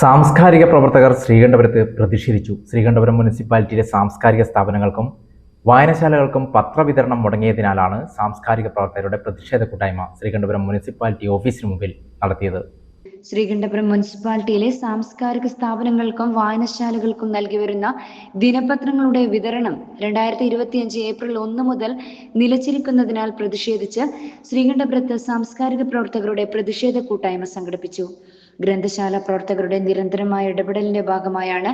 സാംസ്കാരിക പ്രവർത്തകർ ശ്രീകണ്ഠപുരത്ത് പ്രതിഷേധിച്ചു. ശ്രീകണ്ഠപുരം മുനിസിപ്പാലിറ്റിയിലെ സാംസ്കാരിക സ്ഥാപനങ്ങൾക്കും വായനശാലകൾക്കും പത്രവിതരണം മുടങ്ങിയതിനാലാണ് സാംസ്കാരിക പ്രവർത്തകരുടെ പ്രതിഷേധ കൂട്ടായ്മ ശ്രീകണ്ഠപുരം മുനിസിപ്പാലിറ്റി ഓഫീസിന് മുമ്പിൽ നടത്തിയത്. ശ്രീകണ്ഠപുരം മുനിസിപ്പാലിറ്റിയിലെ സാംസ്കാരിക സ്ഥാപനങ്ങൾക്കും വായനശാലകൾക്കും നൽകി വരുന്ന ദിനപത്രങ്ങളുടെ വിതരണം രണ്ടായിരത്തി ഇരുപത്തിയഞ്ച് ഏപ്രിൽ ഒന്ന് മുതൽ നിലച്ചിരിക്കുന്നതിനാൽ പ്രതിഷേധിച്ച് ശ്രീകണ്ഠപുരത്ത് സാംസ്കാരിക പ്രവർത്തകരുടെ പ്രതിഷേധ കൂട്ടായ്മ സംഘടിപ്പിച്ചു. ഗ്രന്ഥശാല പ്രവർത്തകരുടെ നിരന്തരമായ ഇടപെടലിന്റെ ഭാഗമായാണ്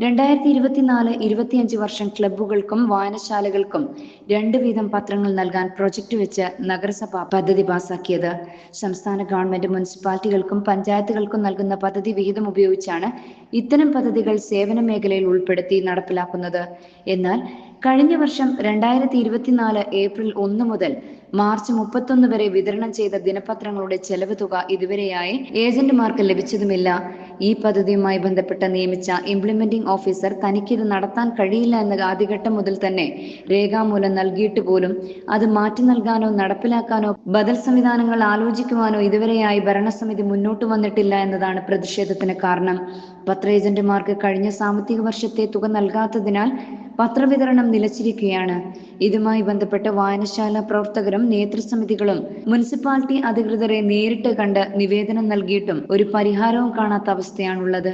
രണ്ടായിരത്തി ഇരുപത്തിനാല് ഇരുപത്തിയഞ്ച് വർഷം ക്ലബ്ബുകൾക്കും വായനശാലകൾക്കും രണ്ട് വീതം പത്രങ്ങൾ നൽകാൻ പ്രൊജക്ട് വെച്ച് നഗരസഭ പദ്ധതി പാസാക്കിയത്. സംസ്ഥാന ഗവൺമെന്റ് മുനിസിപ്പാലിറ്റികൾക്കും പഞ്ചായത്തുകൾക്കും നൽകുന്ന പദ്ധതി വിഹിതം ഉപയോഗിച്ചാണ് ഇത്തരം പദ്ധതികൾ സേവന മേഖലയിൽ ഉൾപ്പെടുത്തി നടപ്പിലാക്കുന്നത്. എന്നാൽ കഴിഞ്ഞ വർഷം രണ്ടായിരത്തി ഇരുപത്തിനാല് ഏപ്രിൽ ഒന്ന് മുതൽ മാർച്ച് മുപ്പത്തൊന്ന് വരെ വിതരണം ചെയ്ത ദിനപത്രങ്ങളുടെ ചെലവ് തുക ഇതുവരെയായി ഏജന്റുമാർക്ക് ലഭിച്ചതുമില്ല. ഈ പദ്ധതിയുമായി ബന്ധപ്പെട്ട് നിയമിച്ച ഇംപ്ലിമെന്റിംഗ് ഓഫീസർ തനിക്കിത് നടത്താൻ കഴിയില്ല എന്ന ആദ്യഘട്ടം മുതൽ തന്നെ രേഖാമൂലം നൽകിയിട്ട് പോലും അത് മാറ്റി നൽകാനോ നടപ്പിലാക്കാനോ ബദൽ സംവിധാനങ്ങൾ ആലോചിക്കുവാനോ ഇതുവരെയായി ഭരണസമിതി മുന്നോട്ട് വന്നിട്ടില്ല എന്നതാണ് പ്രതിഷേധത്തിന് കാരണം. പത്ര ഏജന്റുമാർക്ക് കഴിഞ്ഞ സാമ്പത്തിക വർഷത്തെ തുക നൽകാത്തതിനാൽ പത്രവിതരണം നിലച്ചിരിക്കുകയാണ്. ഇതുമായി ബന്ധപ്പെട്ട് വായനശാല പ്രവർത്തകരും നേതൃസമിതികളും മുനിസിപ്പാലിറ്റി അധികൃതരെ നേരിട്ട് കണ്ട് നിവേദനം നൽകിയിട്ടും ഒരു പരിഹാരവും കാണാത്ത അവസ്ഥയാണുള്ളത്.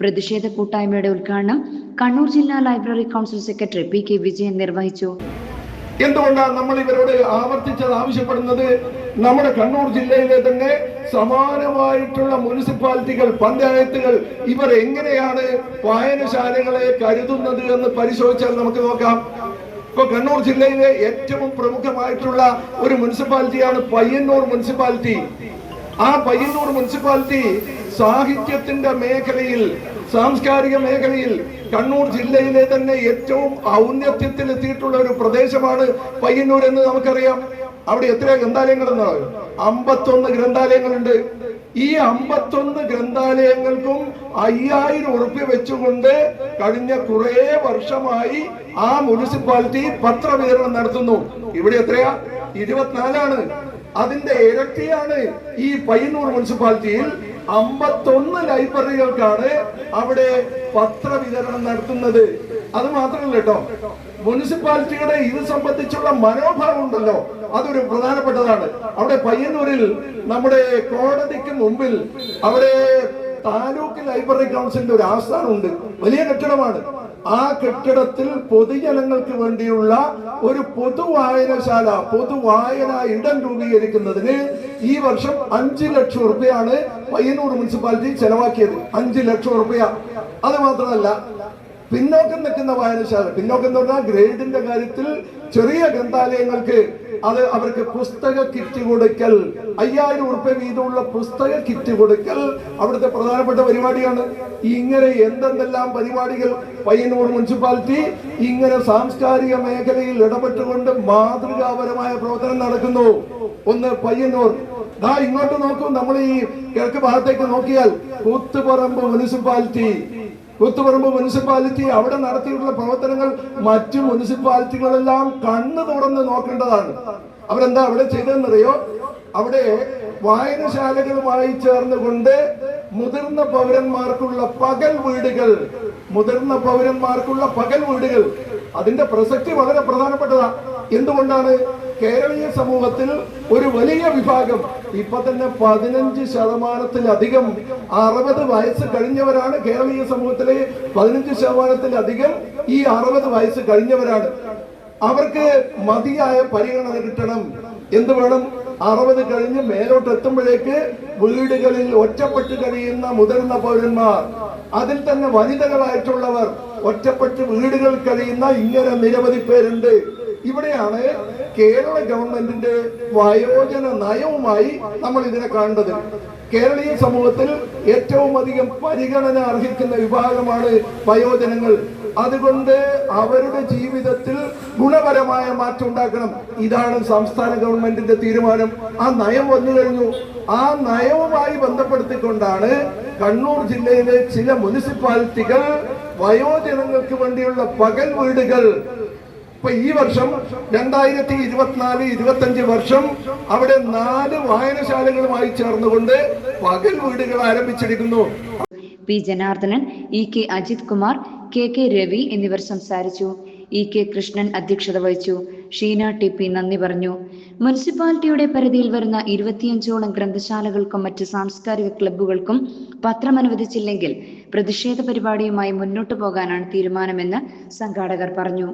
പ്രതിഷേധ കൂട്ടായ്മയുടെ ഉദ്ഘാടനം കണ്ണൂർ ജില്ലാ library council secretary P K Vijayan നിർവഹിച്ചു. എന്തുകൊണ്ടാണ് നമ്മൾ ഇവരോട് ആവർത്തിച്ചത് ആവശ്യപ്പെടുന്നത്? നമ്മുടെ കണ്ണൂർ ജില്ലയിലെ തന്നെ സമാനമായിട്ടുള്ള മുനിസിപ്പാലിറ്റികൾ പഞ്ചായത്തുകൾ ഇവർ എങ്ങനെയാണ് വായനശാലകളെ കരുതുന്നത് എന്ന് പരിശോധിച്ചാൽ നമുക്ക് നോക്കാം. ഇപ്പൊ കണ്ണൂർ ജില്ലയിലെ ഏറ്റവും പ്രമുഖമായിട്ടുള്ള ഒരു മുനിസിപ്പാലിറ്റിയാണ് പയ്യന്നൂർ മുനിസിപ്പാലിറ്റി. ആ പയ്യന്നൂർ മുനിസിപ്പാലിറ്റി സാഹിത്യത്തിന്റെ മേഖലയിൽ സാംസ്കാരിക മേഖലയിൽ കണ്ണൂർ ജില്ലയിലെ തന്നെ ഏറ്റവും ഔന്നത്യത്തിൽ എത്തിയിട്ടുള്ള ഒരു പ്രദേശമാണ് പയ്യന്നൂർ എന്ന് നമുക്കറിയാം. അവിടെ എത്ര ഗ്രന്ഥാലയങ്ങൾ എന്നാണ്? അമ്പത്തൊന്ന് ഗ്രന്ഥാലയങ്ങളുണ്ട്. ഈ അമ്പത്തൊന്ന് ഗ്രന്ഥാലയങ്ങൾക്കും അയ്യായിരം ഉറുപ്പ്യ വെച്ചുകൊണ്ട് കഴിഞ്ഞ കുറേ വർഷമായി ആ മുനിസിപ്പാലിറ്റി പത്രവിതരണം നടത്തുന്നു. ഇവിടെ എത്രയാ? ഇരുപത്തിനാലാണ്. അതിന്റെ ഇരട്ടിയാണ് ഈ പയ്യന്നൂർ മുനിസിപ്പാലിറ്റിയിൽ അമ്പത്തൊന്ന് ലൈബ്രറികൾക്കാണ് അവിടെ പത്രവിതരണം നടത്തുന്നത്. അത് മാത്രമല്ല കേട്ടോ മുനിസിപ്പാലിറ്റിയുടെ ഇത് സംബന്ധിച്ചുള്ള മനോഭാവം ഉണ്ടല്ലോ. അതൊരു പ്രധാനപ്പെട്ടതാണ്. അവിടെ പയ്യന്നൂരിൽ നമ്മുടെ കോടതിക്ക് മുമ്പിൽ അവിടെ താലൂക്ക് ലൈബ്രറി കൗൺസിലിന്റെ ഒരു ആസ്ഥാനമുണ്ട്. വലിയ കെട്ടിടമാണ്. ആ കെട്ടിടത്തിൽ പൊതുജനങ്ങൾക്ക് വേണ്ടിയുള്ള ഒരു പൊതു വായനശാല പൊതു വായന ഇടം രൂപീകരിക്കുന്നതിന് ഈ വർഷം അഞ്ചു ലക്ഷം റുപ്യാണ് പയ്യന്നൂർ മുനിസിപ്പാലിറ്റി ചെലവാക്കിയത്. അഞ്ചു ലക്ഷം റുപ്യ. അത് മാത്രമല്ല പിന്നോക്കം നിൽക്കുന്ന വായനശാല. പിന്നോക്കം എന്ന് പറഞ്ഞാൽ ഗ്രേഡിന്റെ കാര്യത്തിൽ ചെറിയ ഗ്രന്ഥാലയങ്ങൾക്ക് അത് അവർക്ക് പുസ്തക കിറ്റ് കൊടുക്കൽ അയ്യായിരം ഉറുപ്പ്യ വീതമുള്ള പുസ്തക കിറ്റ് കൊടുക്കൽ അവിടുത്തെ പ്രധാനപ്പെട്ട പരിപാടിയാണ്. ഇങ്ങനെ എന്തെന്തെല്ലാം പരിപാടികൾ പയ്യന്നൂർ മുനിസിപ്പാലിറ്റി ഇങ്ങനെ സാംസ്കാരിക മേഖലയിൽ ഇടപെട്ടുകൊണ്ട് മാതൃകാപരമായ പ്രവർത്തനം നടക്കുന്നു. ഒന്ന് പയ്യന്നൂർ. ദാ ഇങ്ങോട്ട് നോക്കൂ നമ്മൾ ഈ കിഴക്ക് ഭാഗത്തേക്ക് നോക്കിയാൽ കൂത്തുപറമ്പ് മുനിസിപ്പാലിറ്റി. കൂത്തുപറമ്പ് മുനിസിപ്പാലിറ്റി അവിടെ നടത്തിയിട്ടുള്ള പ്രവർത്തനങ്ങൾ മറ്റു മുനിസിപ്പാലിറ്റികളെല്ലാം കണ്ണു തുറന്ന് നോക്കേണ്ടതാണ്. അവരെന്താ അവിടെ ചെയ്തതെന്നറിയോ? അവിടെ വായനശാലകളുമായി ചേർന്നുകൊണ്ട് മുതിർന്ന പൗരന്മാർക്കുള്ള പകൽ വീടുകൾ മുതിർന്ന പൗരന്മാർക്കുള്ള പകൽ വീടുകൾ. അതിന്റെ പ്രസക്തി വളരെ പ്രധാനപ്പെട്ടതാണ് എന്തുകൊണ്ടാണ്? കേരളീയ സമൂഹത്തിൽ ഒരു വലിയ വിഭാഗം ഇപ്പൊ തന്നെ പതിനഞ്ച് ശതമാനത്തിലധികം അറുപത് വയസ്സ് കഴിഞ്ഞവരാണ് കേരളീയ സമൂഹത്തിലെ പതിനഞ്ച് ശതമാനത്തിലധികം ഈ അറുപത് വയസ്സ് കഴിഞ്ഞവരാണ്. അവർക്ക് മതിയായ പരിഗണന കിട്ടണം. എന്ത് വേണം? അറുപത് കഴിഞ്ഞ് മേലോട്ട് എത്തുമ്പോഴേക്ക് വീടുകളിൽ ഒറ്റപ്പെട്ട് കഴിയുന്ന മുതിർന്ന പൗരന്മാർ അതിൽ തന്നെ വനിതകളായിട്ടുള്ളവർ ഒറ്റപ്പെട്ട് വീടുകളിൽ കഴിയുന്ന ഇങ്ങനെ നിരവധി പേരുണ്ട്. ഇവിടെയാണ് കേരള ഗവൺമെന്റിന്റെ വയോജന നയവുമായി നമ്മൾ ഇതിനെ കാണേണ്ടത് കേരളീയ സമൂഹത്തിൽ ഏറ്റവും അധികം പരിഗണന അർഹിക്കുന്ന വിഭാഗമാണ് വയോജനങ്ങൾ. അതുകൊണ്ട് അവരുടെ ജീവിതത്തിൽ ഗുണപരമായ മാറ്റം ഉണ്ടാക്കണം. ഇതാണ് സംസ്ഥാന ഗവൺമെന്റിന്റെ തീരുമാനം. ആ നയം വന്നു കഴിഞ്ഞു. ആ നയവുമായി ബന്ധപ്പെടുത്തിക്കൊണ്ടാണ് കണ്ണൂർ ജില്ലയിലെ ചില മുനിസിപ്പാലിറ്റികൾ വയോജനങ്ങൾക്ക് വേണ്ടിയുള്ള പകൽ വീടുകൾ ഇപ്പൊ ഈ വർഷം രണ്ടായിരത്തി ഇരുപത്തിനാല് ഇരുപത്തഞ്ച് വർഷം അവിടെ നാല് വായനശാലകളുമായി ചേർന്നുകൊണ്ട് പകൽ വീടുകൾ ആരംഭിച്ചിരിക്കുന്നു. P Janardhanan E K Ajith Kumar K K Ravi എന്നിവർ സംസാരിച്ചു. ഇ കെ കൃഷ്ണൻ അധ്യക്ഷത വഹിച്ചു. ഷീന ടി പി നന്ദി പറഞ്ഞു. മുനിസിപ്പാലിറ്റിയുടെ പരിധിയിൽ വരുന്ന ഇരുപത്തിയഞ്ചോളം ഗ്രന്ഥശാലകൾക്കും മറ്റ് സാംസ്കാരിക ക്ലബ്ബുകൾക്കും പത്രം അനുവദിച്ചില്ലെങ്കിൽ പ്രതിഷേധ പരിപാടിയുമായി മുന്നോട്ടു പോകാനാണ് തീരുമാനമെന്ന് സംഘാടകർ പറഞ്ഞു.